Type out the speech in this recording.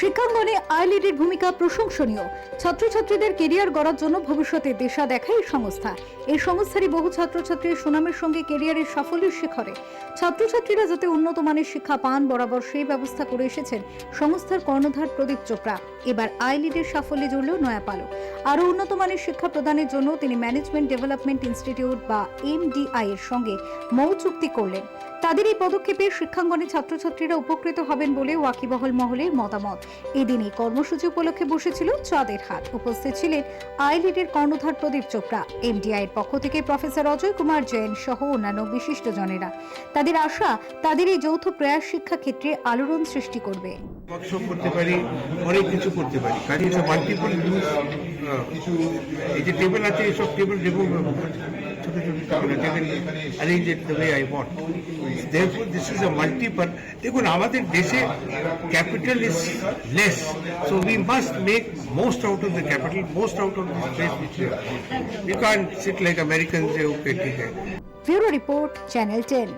শিক্ষাঙ্গনে আইলিডের ভূমিকা প্রশংসনীয়। ছাত্রছাত্রীদের কেরিয়ার গড়ার জন্য ভবিষ্যতে দিশা দেখায় এই সংস্থা। এই সংস্থারই বহু ছাত্রছাত্রীর সুনামের সঙ্গে কেরিয়ারের সাফল্যের শিখরে। ছাত্রছাত্রীরা যাতে উন্নত মানের শিক্ষা পান, বরাবর সেই ব্যবস্থা করে এসেছেন সংস্থার কর্ণধার প্রদীপ চোপড়া। এবার আইলিডের সাফল্যে জুড়ল নয়া পালক। আরও উন্নত মানের শিক্ষা প্রদানের জন্য তিনি ম্যানেজমেন্ট ডেভেলপমেন্ট ইনস্টিটিউট বা এমডিআই এর সঙ্গে মৌ চুক্তি করলেন। তাদের এই পদক্ষেপে শিক্ষাঙ্গনে ছাত্রছাত্রীরা উপকৃত হবেন বলে ওয়াকিবহল মহলের মতামত। এদিন এই কর্মসূচি উপলক্ষে বসেছিল চাঁদের হাট উপস্থিত ছিলেন আইলিডের কর্ণধার প্রদীপ চোপড়া। এমডিআই এর পক্ষ থেকে প্রফেসর অজয় কুমার জৈন সহ অন্যান্য বিশিষ্টজনেরা। তাদের আশা, তাদের এই যৌথ প্রয়াস শিক্ষাক্ষেত্রে আলোড়ন সৃষ্টি করবে। ওয়ার্কশপ করতে পারি, অনেক কিছু করতে পারি। কাজে মাল্টিপল ইউজ এই যে টেবিল আছে এইসব টেবিল छोटे arrange it they I want this is a multiple देखो हमारे देश capital is less so we must make most out of the capital most out of space you can sit like American से bureau report channel ten